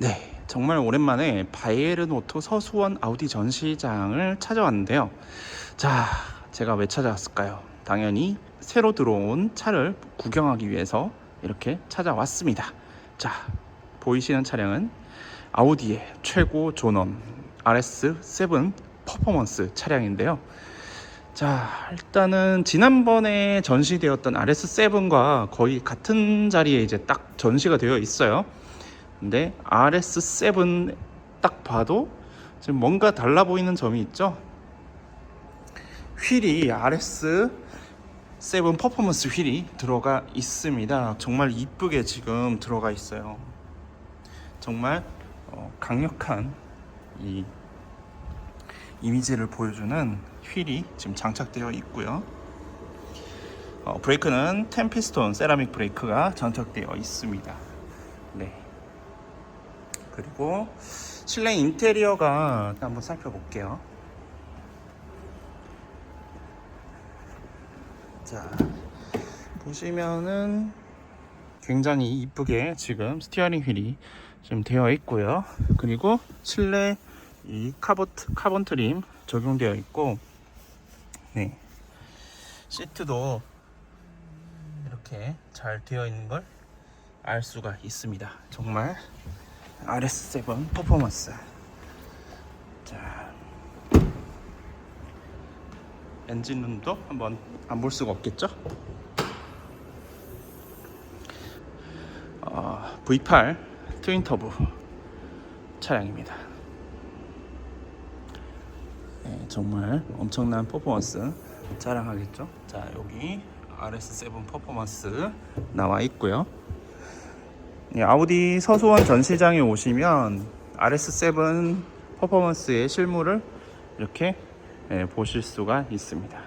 네, 정말 오랜만에 바이에른 오토 서수원 아우디 전시장을 찾아왔는데요. 자, 제가 왜 찾아왔을까요? 당연히 새로 들어온 차를 구경하기 위해서 이렇게 찾아왔습니다. 자, 보이시는 차량은 아우디의 최고 존엄 RS7 퍼포먼스 차량인데요. 자, 일단은 지난번에 전시되었던 RS7과 거의 같은 자리에 이제 딱 전시가 되어 있어요. 근데 RS7 딱 봐도 지금 뭔가 달라 보이는 점이 있죠. 휠이 RS7 퍼포먼스 휠이 들어가 있습니다. 정말 이쁘게 지금 들어가 있어요. 정말 어, 강력한 이 이미지를 보여주는 휠이 지금 장착되어 있고요. 어, 브레이크는 템피스톤 세라믹 브레이크가 장착되어 있습니다. 네. 그리고 실내 인테리어가 한번 살펴볼게요. 자, 보시면은 굉장히 이쁘게 지금 스티어링 휠이 지금 되어 있고요. 그리고 실내 이 카본, 카본 트림 적용되어 있고, 네. 시트도 이렇게 잘 되어 있는 걸 알 수가 있습니다. 정말 RS7 퍼포먼스. 자, 엔진룸도 한번 안 볼 수가 없겠죠? 어, V8 트윈 터보 차량입니다. 네, 정말 엄청난 퍼포먼스 자랑하겠죠? 자, 여기 RS7 퍼포먼스 나와 있고요. 네, 아우디 서소원 전시장에 오시면 RS7 퍼포먼스의 실물을 이렇게 예, 보실 수가 있습니다.